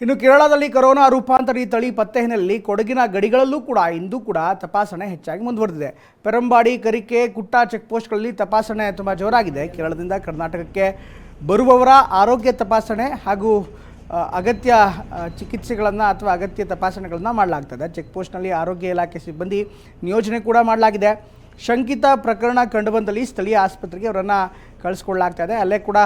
ಇನ್ನು ಕೇರಳದಲ್ಲಿ ಕೊರೋನಾ ರೂಪಾಂತರಿ ತಳಿ ಪತ್ತೆ ಹಿನ್ನೆಲೆಯಲ್ಲಿ ಕೊಡಗಿನ ಗಡಿಗಳಲ್ಲೂ ಕೂಡ, ಇಂದು ಕೂಡ ತಪಾಸಣೆ ಹೆಚ್ಚಾಗಿ ಮುಂದುವರೆದಿದೆ. ಪೆರಂಬಾಡಿ, ಕರಿಕೆ, ಕುಟ್ಟ ಚೆಕ್ಪೋಸ್ಟ್ಗಳಲ್ಲಿ ತಪಾಸಣೆ ತುಂಬ ಜೋರಾಗಿದೆ. ಕೇರಳದಿಂದ ಕರ್ನಾಟಕಕ್ಕೆ ಬರುವವರ ಆರೋಗ್ಯ ತಪಾಸಣೆ ಹಾಗೂ ಅಗತ್ಯ ಚಿಕಿತ್ಸೆಗಳನ್ನು ಅಥವಾ ಅಗತ್ಯ ತಪಾಸಣೆಗಳನ್ನು ಮಾಡಲಾಗ್ತದೆ. ಚೆಕ್ಪೋಸ್ಟ್ನಲ್ಲಿ ಆರೋಗ್ಯ ಇಲಾಖೆ ಸಿಬ್ಬಂದಿ ನಿಯೋಜನೆ ಕೂಡ ಮಾಡಲಾಗಿದೆ. ಶಂಕಿತ ಪ್ರಕರಣ ಕಂಡುಬಂದಲ್ಲಿ ಸ್ಥಳೀಯ ಆಸ್ಪತ್ರೆಗೆ ಅವರನ್ನು ಕಳಿಸ್ಕೊಳ್ಳಲಾಗ್ತಾ ಇದೆ. ಅಲ್ಲೇ ಕೂಡ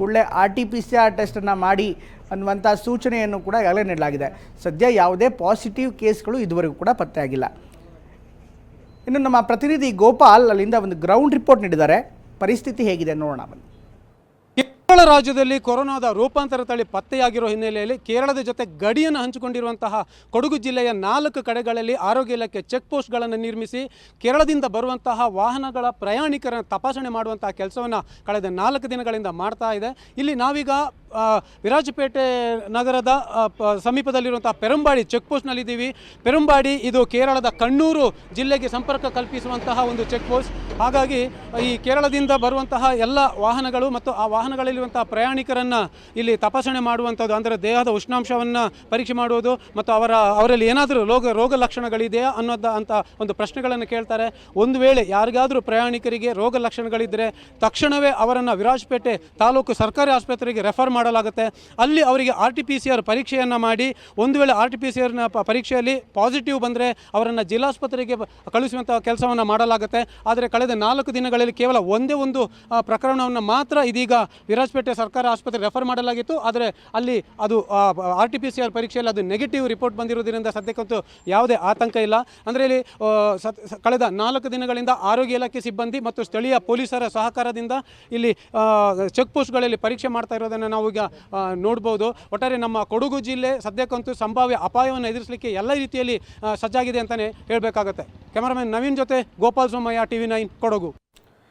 ಕೂಡಲೇ R T P C R ಟೆಸ್ಟನ್ನು ಮಾಡಿ ಅನ್ನುವಂಥ ಸೂಚನೆಯನ್ನು ಕೂಡ ಈಗಾಗಲೇ ನೀಡಲಾಗಿದೆ. ಸದ್ಯ ಯಾವುದೇ ಪಾಸಿಟಿವ್ ಕೇಸ್ಗಳು ಇದುವರೆಗೂ ಕೂಡ ಪತ್ತೆಯಾಗಿಲ್ಲ ಇನ್ನು ನಮ್ಮ ಪ್ರತಿನಿಧಿ ಗೋಪಾಲ್ ಅಲ್ಲಿಂದ ಒಂದು ಗ್ರೌಂಡ್ ರಿಪೋರ್ಟ್ ನೀಡಿದ್ದಾರೆ. ಪರಿಸ್ಥಿತಿ ಹೇಗಿದೆ ನೋಡೋಣ ಬನ್ನಿ. ಕೇರಳ ರಾಜ್ಯದಲ್ಲಿ ಕೊರೋನಾದ ರೂಪಾಂತರ ತಳಿ ಪತ್ತೆಯಾಗಿರೋ ಹಿನ್ನೆಲೆಯಲ್ಲಿ ಕೇರಳದ ಜೊತೆ ಗಡಿಯನ್ನು ಹಂಚಿಕೊಂಡಿರುವಂತಹ ಕೊಡಗು ಜಿಲ್ಲೆಯ ನಾಲ್ಕು ಕಡೆಗಳಲ್ಲಿ ಆರೋಗ್ಯ ಇಲಾಖೆ ಚೆಕ್ ಪೋಸ್ಟ್ಗಳನ್ನು ನಿರ್ಮಿಸಿ ಕೇರಳದಿಂದ ಬರುವಂತಹ ವಾಹನಗಳ ಪ್ರಯಾಣಿಕರ ತಪಾಸಣೆ ಮಾಡುವಂತಹ ಕೆಲಸವನ್ನು ಕಳೆದ ನಾಲ್ಕು ದಿನಗಳಿಂದ ಮಾಡ್ತಾ ಇದೆ. ಇಲ್ಲಿ ನಾವೀಗ ವಿರಾಜಪೇಟೆ ನಗರದ ಸಮೀಪದಲ್ಲಿರುವಂತಹ ಪೆರಂಬಾಡಿ ಚೆಕ್ ಪೋಸ್ಟ್ನಲ್ಲಿದ್ದೀವಿ. ಪೆರಂಬಾಡಿ ಇದು ಕೇರಳದ ಕಣ್ಣೂರು ಜಿಲ್ಲೆಗೆ ಸಂಪರ್ಕ ಕಲ್ಪಿಸುವಂತಹ ಒಂದು ಚೆಕ್ ಪೋಸ್ಟ್. ಹಾಗಾಗಿ ಈ ಕೇರಳದಿಂದ ಬರುವಂತಹ ಎಲ್ಲ ವಾಹನಗಳು ಮತ್ತು ಆ ವಾಹನಗಳಲ್ಲಿರುವಂತಹ ಪ್ರಯಾಣಿಕರನ್ನು ಇಲ್ಲಿ ತಪಾಸಣೆ ಮಾಡುವಂಥದ್ದು, ಅಂದರೆ ದೇಹದ ಉಷ್ಣಾಂಶವನ್ನು ಪರೀಕ್ಷೆ ಮಾಡುವುದು ಮತ್ತು ಅವರ, ಅವರಲ್ಲಿ ಏನಾದರೂ ರೋಗ ರೋಗ ಲಕ್ಷಣಗಳಿದೆಯಾ ಅನ್ನೋದ ಅಂತ ಒಂದು ಪ್ರಶ್ನೆಗಳನ್ನು ಕೇಳ್ತಾರೆ. ಒಂದು ವೇಳೆ ಯಾರಿಗಾದರೂ ಪ್ರಯಾಣಿಕರಿಗೆ ರೋಗ ಲಕ್ಷಣಗಳಿದ್ದರೆ ತಕ್ಷಣವೇ ಅವರನ್ನು ವಿರಾಜಪೇಟೆ ತಾಲೂಕು ಸರ್ಕಾರಿ ಆಸ್ಪತ್ರೆಗೆ ರೆಫರ್ ಮಾಡಲಾಗುತ್ತೆ. ಅಲ್ಲಿ ಅವರಿಗೆ R T P C R ಪರೀಕ್ಷೆಯನ್ನು ಮಾಡಿ, ಒಂದು ವೇಳೆ ಆರ್ ಟಿ ಪಿ ಸಿ ಆರ್ನ ಪರೀಕ್ಷೆಯಲ್ಲಿ ಪಾಸಿಟಿವ್ ಬಂದರೆ ಅವರನ್ನು ಜಿಲ್ಲಾಸ್ಪತ್ರೆಗೆ ಕಳಿಸುವಂಥ ಕೆಲಸವನ್ನು ಮಾಡಲಾಗುತ್ತೆ. ಆದರೆ ಕಳೆದ ನಾಲ್ಕು ದಿನಗಳಲ್ಲಿ ಕೇವಲ ಒಂದೇ ಒಂದು ಪ್ರಕರಣವನ್ನು ಮಾತ್ರ ಇದೀಗ ವಿರಾಜಪೇಟೆ ಸರ್ಕಾರಿ ಆಸ್ಪತ್ರೆ ರೆಫರ್ ಮಾಡಲಾಗಿತ್ತು. ಆದರೆ ಅಲ್ಲಿ ಅದು R T P C R ಪರೀಕ್ಷೆಯಲ್ಲಿ ಅದು ನೆಗೆಟಿವ್ ರಿಪೋರ್ಟ್ ಬಂದಿರುವುದರಿಂದ ಸದ್ಯಕ್ಕಂತೂ ಯಾವುದೇ ಆತಂಕ ಇಲ್ಲ. ಅಂದರೆ ಇಲ್ಲಿ ಕಳೆದ ನಾಲ್ಕು ದಿನಗಳಿಂದ ಆರೋಗ್ಯ ಇಲಾಖೆ ಸಿಬ್ಬಂದಿ ಮತ್ತು ಸ್ಥಳೀಯ ಪೊಲೀಸರ ಸಹಕಾರದಿಂದ ಇಲ್ಲಿ ಚೆಕ್ ಪೋಸ್ಟ್ಗಳಲ್ಲಿ ಪರೀಕ್ಷೆ ಮಾಡ್ತಾ ಇರೋದನ್ನು ನಾವು ಈಗ ನೋಡ್ಬೋದು. ಒಟ್ಟಾರೆ ನಮ್ಮ ಕೊಡಗು ಜಿಲ್ಲೆ ಸದ್ಯಕ್ಕಂತೂ ಸಂಭಾವ್ಯ ಅಪಾಯವನ್ನು ಎದುರಿಸಲಿಕ್ಕೆ ಎಲ್ಲ ರೀತಿಯಲ್ಲಿ ಸಜ್ಜಾಗಿದೆ ಅಂತಲೇ ಹೇಳಬೇಕಾಗತ್ತೆ. ಕ್ಯಾಮರಾಮನ್ ನವೀನ್ ಜೊತೆ Gopal Somaiah, T V nine. Kodagu